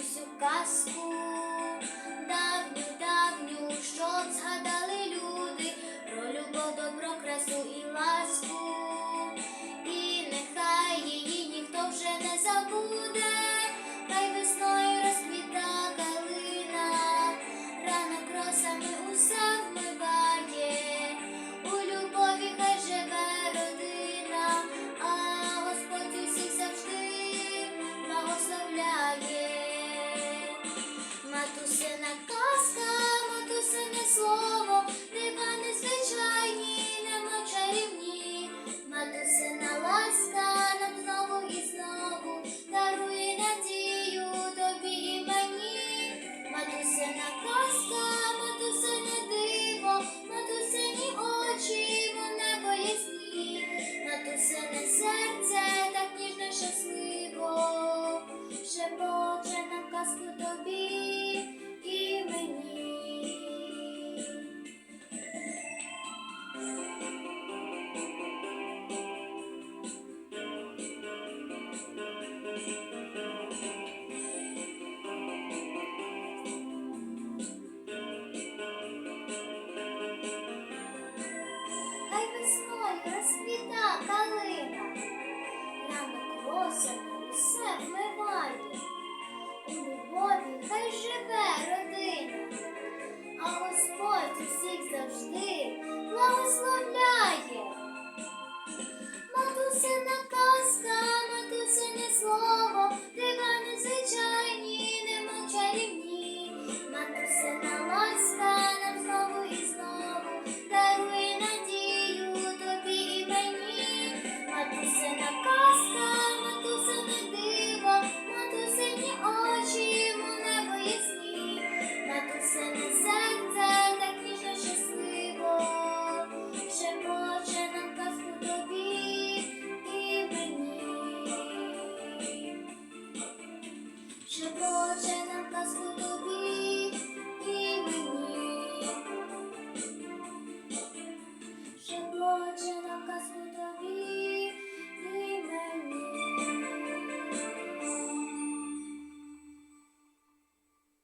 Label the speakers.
Speaker 1: розкажи казку. Матуся Матусина казка, матусине слово, дива незвичайні, нема чарівні, матуся на ласка нам знову і знову дарує надію тобі і мені, матусина казка, матусине диво, матусині очі, мене матуся матусине серце, так ніжно щасливо, ще Боже нам казку тобі. сонце все вмиває. У любові хай живе родина, а Господь усіх завжди благословляє. Матуся на Thank you.